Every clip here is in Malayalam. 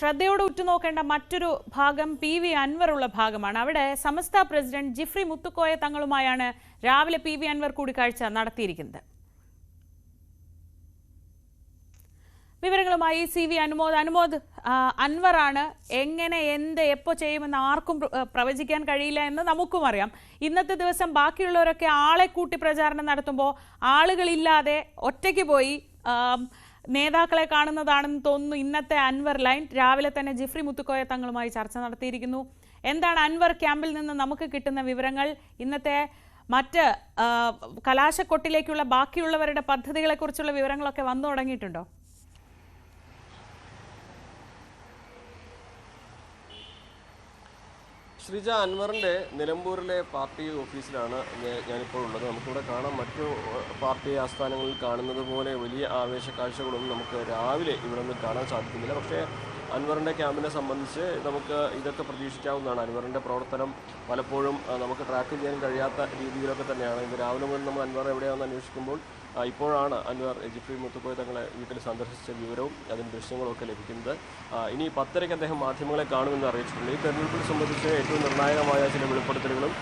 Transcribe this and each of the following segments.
ശ്രദ്ധയോടെ ഉറ്റുനോക്കേണ്ട മറ്റൊരു ഭാഗം പി വി അൻവർ ഉള്ള ഭാഗമാണ്. അവിടെ സമസ്ത പ്രസിഡന്റ് ജിഫ്രി മുത്തുക്കോയ തങ്ങളുമായാണ് രാവിലെ പി വി അൻവർ കൂടിക്കാഴ്ച നടത്തിയിരിക്കുന്നത്. വിവരങ്ങളുമായി സി വി അനുമോദ്. അനുമോദ് അൻവറാണ് എങ്ങനെ എന്ത് എപ്പോൾ ചെയ്യുമെന്ന് ആർക്കും പ്രവചിക്കാൻ കഴിയില്ല എന്ന് നമുക്കും അറിയാം. ഇന്നത്തെ ദിവസം ബാക്കിയുള്ളവരൊക്കെ ആളെ കൂട്ടി പ്രചാരണം നടത്തുമ്പോൾ ആളുകളില്ലാതെ ഒറ്റയ്ക്ക് പോയി നേതാക്കളെ കാണുന്നതാണെന്ന് തോന്നുന്നു ഇന്നത്തെ അൻവർ ലൈൻ. രാവിലെ തന്നെ ജിഫ്രി മുത്തുക്കോയ തങ്ങളുമായി ചർച്ച നടത്തിയിരിക്കുന്നു. എന്താണ് അൻവർ ക്യാമ്പിൽ നിന്ന് നമുക്ക് കിട്ടുന്ന വിവരങ്ങൾ? ഇന്നത്തെ മറ്റ് കലാശക്കൊട്ടിലേക്കുള്ള ബാക്കിയുള്ളവരുടെ പദ്ധതികളെക്കുറിച്ചുള്ള വിവരങ്ങളൊക്കെ വന്നു തുടങ്ങിയിട്ടുണ്ടോ? ശ്രീജ അൻവറിന്റെ നിലമ്പൂരിലെ പാർട്ടി ഓഫീസിലാണ് ഞാനിപ്പോൾ ഉള്ളത്. നമുക്കിവിടെ കാണാം മറ്റു പാർട്ടി ആസ്ഥാനങ്ങളിൽ കാണുന്നത് പോലെ വലിയ ആവേശ കാഴ്ചകളൊന്നും നമുക്ക് രാവിലെ ഇവിടെ നിന്ന് കാണാൻ സാധിക്കുന്നില്ല. പക്ഷേ അൻവറിന്റെ ക്യാമ്പിനെ സംബന്ധിച്ച് നമുക്ക് ഇതൊക്കെ പ്രതീക്ഷിക്കാവുന്നതാണ്. അൻവറിന്റെ പ്രവർത്തനം പലപ്പോഴും നമുക്ക് ട്രാക്ക് ചെയ്യാൻ കഴിയാത്ത രീതിയിലൊക്കെ തന്നെയാണ്. ഇന്ന് രാവിലെ മുതൽ നമ്മൾ അൻവർ എവിടെയാണെന്ന് അന്വേഷിക്കുമ്പോൾ ഇപ്പോഴാണ് അൻവർ ജിഫ്രി മുത്തുക്കോയ തങ്ങളെ വീട്ടിൽ സന്ദർശിച്ച വിവരവും അതിന്റെ ദൃശ്യങ്ങളൊക്കെ ലഭിക്കുന്നത്. ഇനി പത്തരയ്ക്ക് അദ്ദേഹം മാധ്യമങ്ങളെ കാണുമെന്ന് അറിയിച്ചിട്ടുണ്ട്. ഈ തെരഞ്ഞെടുപ്പിനെ സംബന്ധിച്ച് ഏറ്റവും നിർണായകമായ ചില വെളിപ്പെടുത്തലുകളും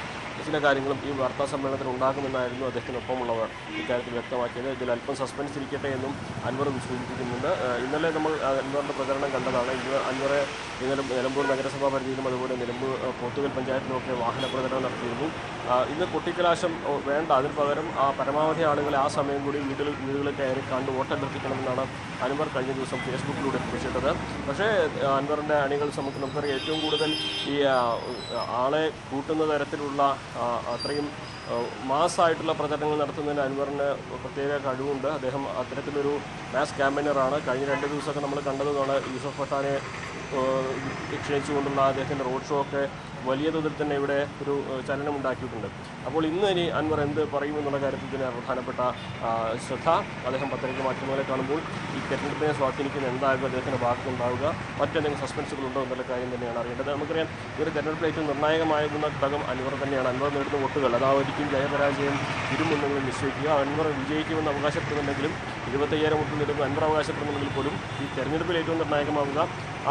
ചില കാര്യങ്ങളും ഈ വാർത്താ സമ്മേളനത്തിൽ ഉണ്ടാകുമെന്നായിരുന്നു അദ്ദേഹത്തിനൊപ്പമുള്ളവർ ഇക്കാര്യത്തിൽ വ്യക്തമാക്കിയത്. ഇതിൽ അല്പം സസ്പെൻസ് ഇരിക്കട്ടെ എന്നും അൻവർ സൂചിപ്പിക്കുന്നുണ്ട്. ഇന്നലെ നമ്മൾ അൻവറിന്റെ പ്രചരണം കണ്ടതാണ്. ഇന്ന് അൻവറെ ഇന്നലെ നിലമ്പൂർ നഗരസഭാ പരിധിയിലും അതുപോലെ നിലമ്പൂർ പോത്തുകൽ പഞ്ചായത്തിലുമൊക്കെ വാഹന പ്രചരണം നടത്തിയിരുന്നു. ഇന്ന് കൊട്ടിക്കലാശം വേണ്ട. അതിന് പകരം ആ പരമാവധി ആളുകളെ ആ സമയം കൂടി വീടുകൾ വീടുകളിൽ കയറി കണ്ട് വോട്ടഭ്യർത്ഥിക്കണമെന്നാണ് അൻവർ കഴിഞ്ഞ ദിവസം ഫേസ്ബുക്കിലൂടെ കുറിച്ചിട്ടത്. പക്ഷേ അൻവറിന്റെ അണികൾ നമുക്ക് നമുക്കറിയാം ഏറ്റവും കൂടുതൽ ഈ ആളെ കൂട്ടുന്ന തരത്തിലുള്ള അത്രയും മാസ്സായിട്ടുള്ള പ്രചരണങ്ങൾ നടത്തുന്നതിന് അൻവറിന് പ്രത്യേക കഴിവുണ്ട്. അദ്ദേഹം അത്തരത്തിലൊരു മാസ് ക്യാമ്പയിനറാണ് കഴിഞ്ഞ രണ്ട് ദിവസമൊക്കെ നമ്മൾ കണ്ടതുമാണ് യൂസഫ് ആ, ക്ഷണിച്ചുകൊണ്ടുള്ള അദ്ദേഹത്തിന്റെ റോഡ് ഷോ ഒക്കെ വലിയ തോതിൽ തന്നെ ഇവിടെ ഒരു ചലനം ഉണ്ടാക്കിയിട്ടുണ്ട്. അപ്പോൾ ഇന്ന് ഇനി അൻവർ എന്ത് പറയുമെന്നുള്ള കാര്യത്തിൽ തന്നെ പ്രധാനപ്പെട്ട ശ്രദ്ധ അദ്ദേഹം പത്രിക മാധ്യമങ്ങളെ കാണുമ്പോൾ ഈ തെരഞ്ഞെടുപ്പിനെ സ്വാധീനിക്കുന്ന എന്താകും അദ്ദേഹത്തിന്റെ ഭാഗത്തുണ്ടാവുക മറ്റെന്തെങ്കിലും സസ്പെൻസുകൾ ഉണ്ടോ എന്നുള്ള കാര്യം തന്നെയാണ് അറിയേണ്ടത്. നമുക്കറിയാം ഈ ഒരു തെരഞ്ഞെടുപ്പിൽ ഏറ്റവും നിർണായകമാകുന്ന ഘടകം അൻവർ തന്നെയാണ്. അൻവർ നേടുന്ന വോട്ടുകൾ അതായിരിക്കും ജയപരാജയം ഇരുമുന്നങ്ങളും നിശ്ചയിക്കുക. അൻവർ വിജയിക്കുമെന്ന് അവകാശപ്പെടുന്നുണ്ടെങ്കിലും ഇരുപത്തയ്യായിരം വോട്ട് അൻവർ അവകാശപ്പെടുന്നുണ്ടെങ്കിൽ പോലും ഈ തെരഞ്ഞെടുപ്പിൽ ഏറ്റവും നിർണായകമാവുക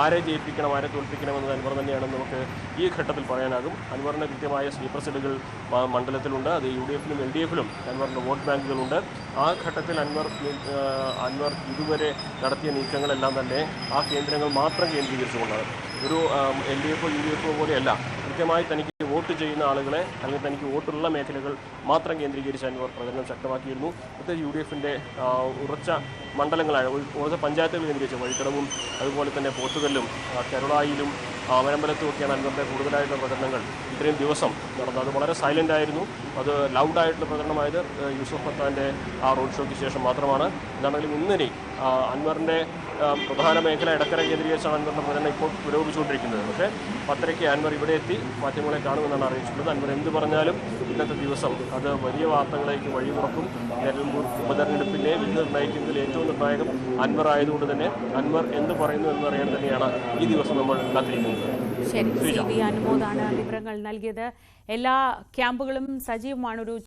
ആരെ ജയിപ്പിക്കണം ആരെ തോൽപ്പിക്കണമെന്നത് അൻവർ തന്നെയാണെന്ന് നമുക്ക് ഈ ഘട്ടത്തിൽ പറയാനാകും. അൻവറിന് കൃത്യമായ സ്ലീപ്പർ സെല്ലുകൾ മണ്ഡലത്തിലുണ്ട്. അത് യു ഡി എഫിലും എൽ ഡി എഫിലും അൻവറിന്റെ വോട്ട് ബാങ്കുകളുണ്ട്. ആ ഘട്ടത്തിൽ അൻവർ അൻവർ ഇതുവരെ നടത്തിയ നീക്കങ്ങളെല്ലാം തന്നെ ആ കേന്ദ്രങ്ങൾ മാത്രം കേന്ദ്രീകരിച്ചുകൊണ്ടാണ്. ഒരു എൽ ഡി എഫോ യു ഡി എഫോ പോലെയല്ല കൃത്യമായി തനിക്ക് വോട്ട് ചെയ്യുന്ന ആളുകളെ അല്ലെങ്കിൽ തനിക്ക് വോട്ടുള്ള മേഖലകൾ മാത്രം കേന്ദ്രീകരിച്ച് അൻവർ പ്രചരണം ശക്തമാക്കിയിരുന്നു. പ്രത്യേകിച്ച് യു ഡി എഫിന്റെ ഉറച്ച മണ്ഡലങ്ങളായ ഉറച്ച പഞ്ചായത്തുകൾ കേന്ദ്രീകരിച്ച് വഴിക്കടവും അതുപോലെ തന്നെ പോത്തുകല്ലും ചെറുളായിലും ഒക്കെയാണ് അൻവറിന്റെ കൂടുതലായിട്ടുള്ള പ്രചരണങ്ങൾ ഇത്രയും ദിവസം നടന്നത്. അത് വളരെ സൈലന്റ് ആയിരുന്നു. അത് ലൗഡായിട്ടുള്ള പ്രചരണമായത് യൂസഫ് പത്താന്റെ ആ റോഡ് ഷോയ്ക്ക് ശേഷം മാത്രമാണ്. എന്താണെങ്കിലും ഇന്നിനി ആ, അൻവറിന്റെ പ്രധാന മേഖല ഇടക്കര കേന്ദ്രീകരിച്ചാണ് അൻവറിന്റെ പ്രചരണം ഇപ്പോൾ പുരോഗമിച്ചുകൊണ്ടിരിക്കുന്നത്. പക്ഷേ പത്തരയ്ക്ക് അൻവർ ഇവിടെ എത്തി മാധ്യമങ്ങളെ കാണുമെന്നാണ് അറിയിച്ചിട്ടുള്ളത്. അൻവർ എന്ത് പറഞ്ഞാലും ഇന്നത്തെ ദിവസം അത് വലിയ വാർത്തകളിലേക്ക് വഴി തുറക്കും. നിലമ്പൂർ ഉപതെരഞ്ഞെടുപ്പിനെ വിധി നിർണയിക്കുന്നതിൽ ഏറ്റവും നിർണായകം അൻവർ ആയതുകൊണ്ട് തന്നെ അൻവർ എന്ത് പറയുന്നു എന്ന് പറയാൻ തന്നെയാണ് ഈ ദിവസം നമ്മൾ കാത്തിരിക്കുന്നത്. ശരി അനുമോദാണ് വിവരങ്ങൾ നൽകിയത്. എല്ലാ ക്യാമ്പുകളും സജീവമാണ്. ഒരു